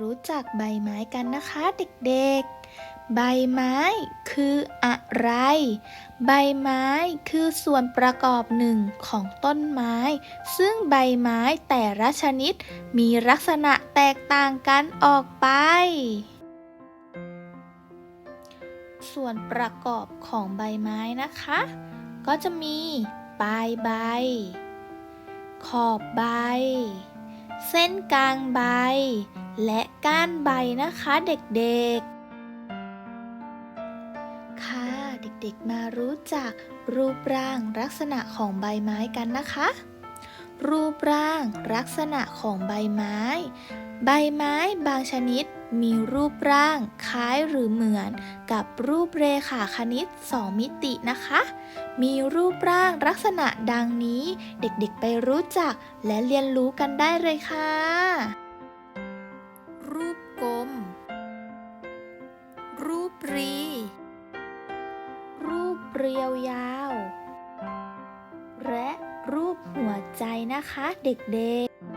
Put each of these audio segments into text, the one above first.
รู้จักใบไม้กันนะคะเด็กๆ ใบไม้คืออะไร ใบไม้คือส่วนประกอบหนึ่งของต้นไม้ ซึ่งใบไม้แต่ละชนิดมีลักษณะแตกต่างกันออกไป ส่วนประกอบของใบไม้นะคะ ก็จะมีปลายใบ ขอบใบ เส้นกลางใบ และก้านใบนะคะเด็กๆ ค่ะ เด็กๆมารู้จักรูปร่างลักษณะของใบไม้กันนะคะ รูปร่างลักษณะของใบไม้ ใบไม้บางชนิดมีรูปร่างคล้ายหรือเหมือนกับรูปเรขาคณิต 2 มิตินะคะ มีรูปร่างลักษณะดังนี้เด็กๆไปรู้จักและเรียนรู้กันได้เลยค่ะ รูปกลม รูปรี รูปเรียวยาว และรูปหัวใจนะคะเด็กๆ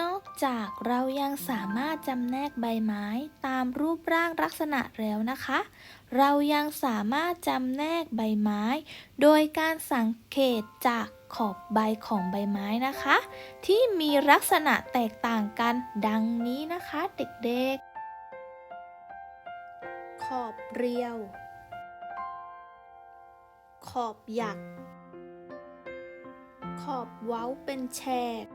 นอกจากเรายังสามารถจำแนกใบไม้ตามรูปร่างลักษณะแล้วนะคะ เรายังสามารถจำแนกใบไม้ โดยการสังเกตจากขอบใบของใบไม้นะคะ ที่มีลักษณะแตกต่างกันดังนี้นะคะเด็กๆ ขอบเรียว ขอบหยัก ขอบเว้าเป็นแฉก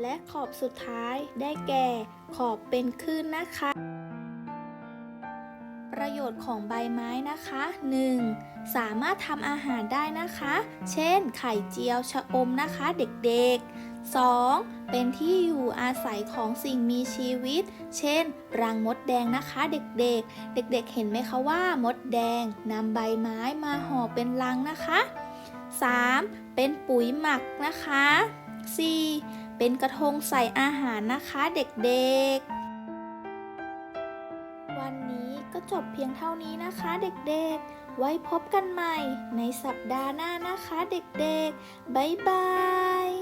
และขอบสุดท้ายได้แก่ขอบเป็นคลื่นนะคะ ประโยชน์ของใบไม้นะคะ 1. สามารถทำอาหารได้นะคะ เช่น ไข่เจียวชะอมนะคะเด็กๆ 2. เป็นที่อยู่อาศัยของสิ่งมีชีวิต เช่น รังมดแดงนะคะเด็กๆ เด็กๆ เห็นไหมคะว่ามดแดงนำใบไม้มาห่อเป็นรังนะคะ 3. เป็นปุ๋ยหมักนะคะ 4. เป็นกระทงใส่อาหารนะคะเด็กๆ วันนี้ก็จบเพียงเท่านี้นะคะเด็กๆ ไว้พบกันใหม่ในสัปดาห์หน้านะคะเด็กๆ บ๊ายบาย